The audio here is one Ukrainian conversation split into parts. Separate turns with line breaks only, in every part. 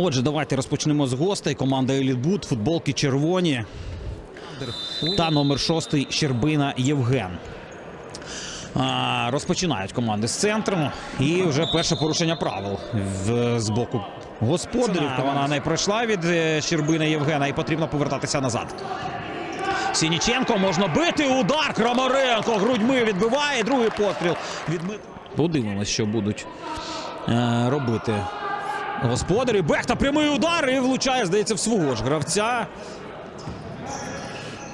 Отже, давайте розпочнемо з гостей. Команда Елітбут, футболки червоні. Та номер шостий Щербина Євген. Розпочинають команди з центру. І вже перше порушення правил з боку господарів. Вона не пройшла від е, Щербина Євгена і потрібно повертатися назад. Сініченко можна бити. Удар Крамаренко грудьми відбиває. Другий постріл від Подивимось, що будуть е, робити господарі. Бехта прямий удар і влучає, здається, в свого ж гравця.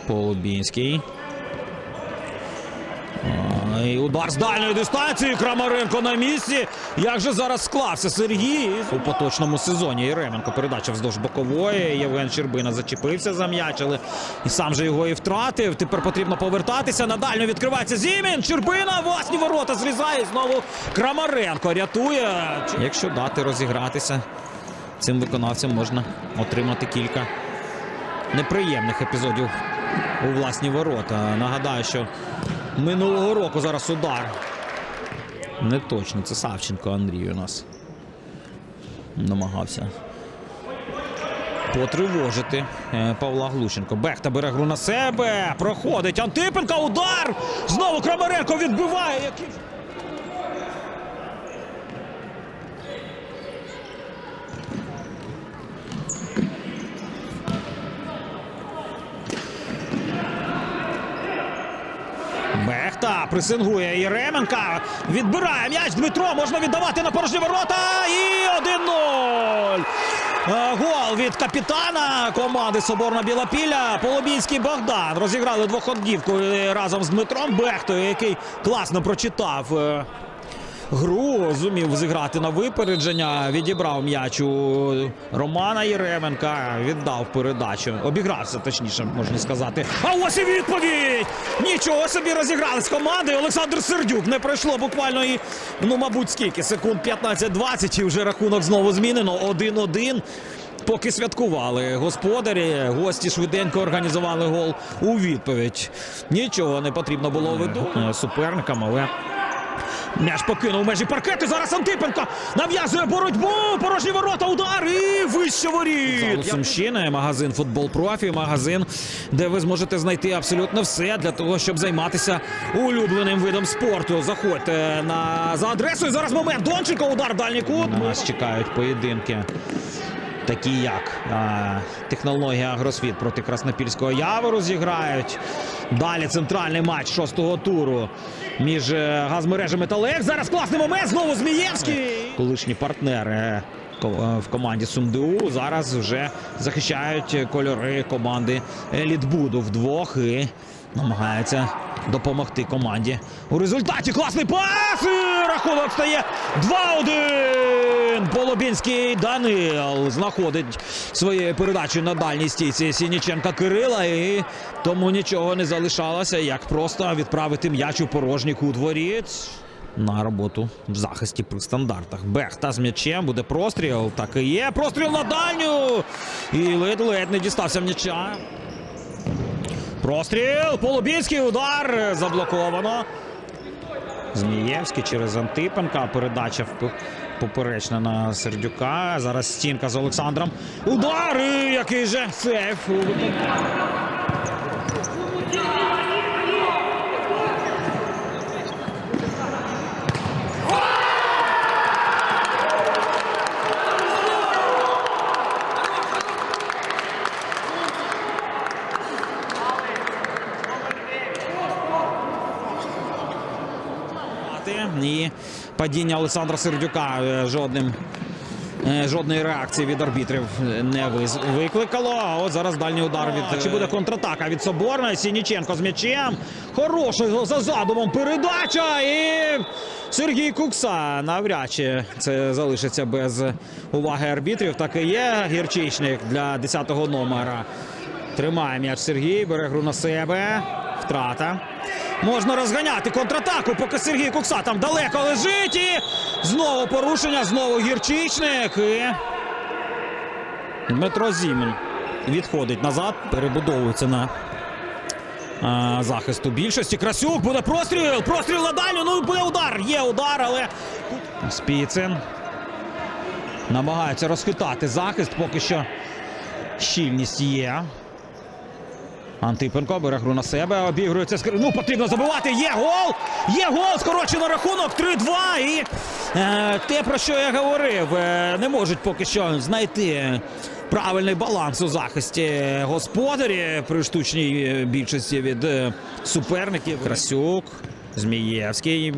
Полубінський. І удар з дальньої дистанції. Крамаренко на місці. Як же зараз склався Сергій у поточному сезоні. Єременко передача вздовж бокової. Євген Щербина зачепився за м'яч, але і сам же його і втратив. Тепер потрібно повертатися. На дальню відкривається Зімін. Щербина власні ворота зрізає. Знову Крамаренко рятує. Якщо дати розігратися, цим виконавцям можна отримати кілька неприємних епізодів у власні ворота. Нагадаю, що минулого року зараз удар. Не точно, це Савченко Андрій у нас намагався потривожити е, Павла Глушенко. Бехта бере гру на себе. Проходить Антипенка. Удар! Знову Крамаренко відбиває. Який... Бехта пресингує Єременка. Відбирає м'яч Дмитро. Можна віддавати на порожні ворота. І 1-0. Е, Гол від капітана команди Соборна Білопілля. Полобійський Богдан. Розіграли двоходівку е, разом з Дмитром Бехтою, який класно прочитав. Гру зумів зіграти на випередження, відібрав м'яч у Романа Єременка, віддав передачу. Обігрався, точніше, можна сказати. А ось і відповідь! Нічого собі розігрались команди. Олександр Сердюк не пройшло буквально і, ну, мабуть, скільки секунд 15-20, і вже рахунок знову змінено. 1-1. Поки святкували господарі, гості швиденько організували гол у відповідь. Нічого не потрібно було виду суперникам, але М'яч покинув межі паркету. Зараз Антипенко нав'язує боротьбу. Порожні ворота, удар і вище воріт. Сумщини, магазин Футбол Профі, магазин, де ви зможете знайти абсолютно все для того, щоб займатися улюбленим видом спорту. Заходьте на за адресою. Зараз момент. Донченко, удар в дальній кут. Нас чекають поєдинки. Такі як технологія Агросвіт проти Краснопільського Явору зіграють. Далі центральний матч шостого туру між е, газмережами Металек. Зараз класний момент. Знову Змієвський. Колишні партнери е, в команді СумДУ зараз вже захищають кольори команди Елітбуду вдвох і намагаються допомогти команді. У результаті класний пас! Рахунок стає 2-1. Полобінський Данил знаходить своєю передачею на дальній стійці Сініченка Кирила. І тому нічого не залишалося, як просто відправити м'яч у порожній кут. На роботу в захисті при стандартах. Бехта з м'ячем буде простріл. Так і є. Простріл на дальню. І ледь-ледь не дістався м'яча. Простріл. Полубінський удар. Заблоковано. Змієвський через Антипенка. Передача поперечна на Сердюка. Зараз стінка з Олександром. Удар! Який же сейф. І падіння Олександра Сердюка е, жодним. е, Жодної реакції від арбітрів не викликало. А от зараз дальній удар від чи буде контратака від Соборна. Сініченко з м'ячем. Хороший за задумом передача. І Сергій Кукса навряд чи це залишиться без уваги арбітрів. Так і є гірчичник для 10-го номера. Тримає м'яч Сергій, бере гру на себе. Втрата. Можна розганяти контратаку, поки Сергій Кукса там далеко лежить. І знову порушення, знову гірчичник. І Дмитро Зімін відходить назад, перебудовується на а, захисту більшості. Красюк буде простріл. Простріл на дальню. Ну буде удар. Є удар, але Спіцин. Намагаються розхитати захист, поки що щільність є. Антипенко бере гру на себе, обігрується. скр- Ну, потрібно забивати. Є гол! Є гол! Скорочено рахунок 3-2. І е, те, про що я говорив, е, не можуть поки що знайти правильний баланс у захисті господарі при штучній е, більшості від е, суперників. Красюк, Змієвський.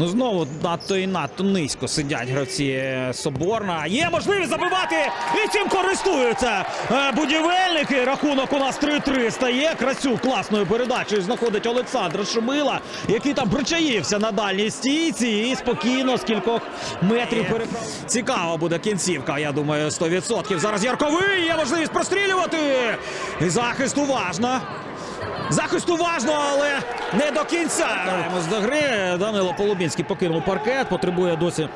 Ну, знову надто і надто низько сидять гравці е, Соборна. Є можливість забивати і цим користуються е, будівельники. Рахунок у нас 3-3 стає. Красюк класною передачею знаходить Олександра Шумила, який там причаївся на дальній стійці і спокійно з кількох метрів переправ. Цікава буде кінцівка, я думаю, 100%. Зараз Ярковий є можливість прострілювати. І захист уважно. Захист уважно, але не до кінця. Вертаємось до гри. Данило Полубінський покинув паркет, потребує досі.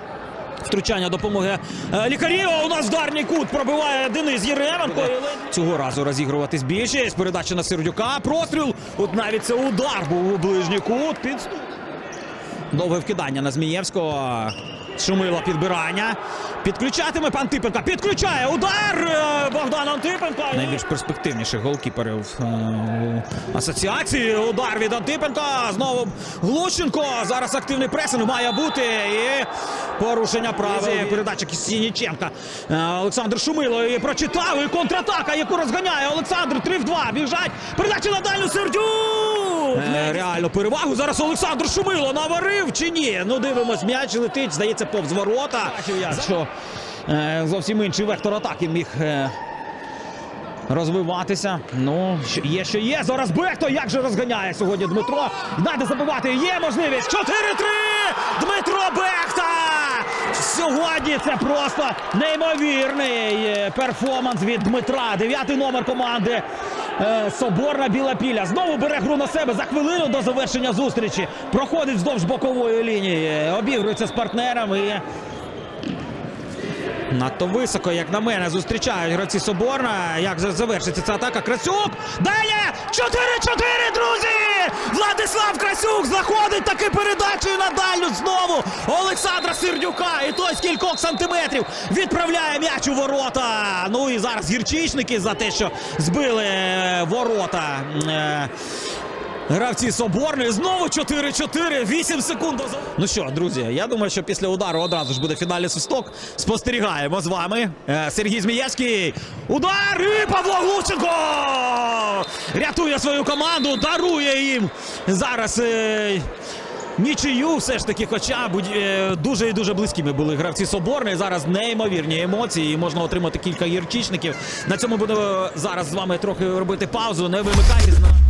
Втручання допомоги е, лікарів. У нас вдарний кут пробиває Денис Єременко. Цього разу розігруватись більше. Передача на Сердюка. Простріл. От навіть це удар був у ближній кут. Підступ. Довге вкидання на Змієвського. Шумило підбирання. Підключатиме пан Типенка. Підключає удар е, Богдан Антипенко. Найбільш перспективніших голкіперів е, асоціації. Удар від Антипенка. Знову Глущенко. Зараз активний пресинг має бути. І порушення правил. Передача Сініченка. Е, Олександр Шумило і прочитав. І контратака, яку розганяє Олександр. 3 в 2. Біжать. Передача на дальню Сердюк. Е, реально перевагу. Зараз Олександр Шумило наварив чи ні? Ну дивимось, м'яч летить, здається, повз ворота. Що е, зовсім інший вектор атаки міг. е, Розвиватися. Ну, є, що є. Зараз Бехто як же розганяє сьогодні Дмитро. Надо забивати. Є можливість. 4-3! Дмитро Бехта! Сьогодні це просто неймовірний перформанс від Дмитра. Дев'ятий номер команди е, Соборна Біла Піля. Знову бере гру на себе за хвилину до завершення зустрічі. Проходить вздовж бокової лінії. Обігрується з партнером і Надто високо, як на мене, зустрічають гравці Соборна. Як за- завершиться ця атака? Красюк! Далі! 4-4, друзі! Владислав Красюк знаходить таки передачею на дальню знову Олександра Сердюка. І той з кількох сантиметрів відправляє м'яч у ворота. Ну і зараз гірчичники за те, що збили е, ворота. Гравці Соборної знову 4-4, 8 секунд. Ну що, друзі, я думаю, що після удару одразу ж буде фінальний свисток. Спостерігаємо з вами. Е, Сергій Змієвський. Удар! І Павло Глущенко! Рятує свою команду, дарує їм зараз. Е... Нічию все ж таки, хоча е, дуже і дуже близькими були гравці Соборної. Зараз неймовірні емоції. і Можна отримати кілька гірчичників. На цьому будемо зараз з вами трохи робити паузу. Не вимикайтесь на.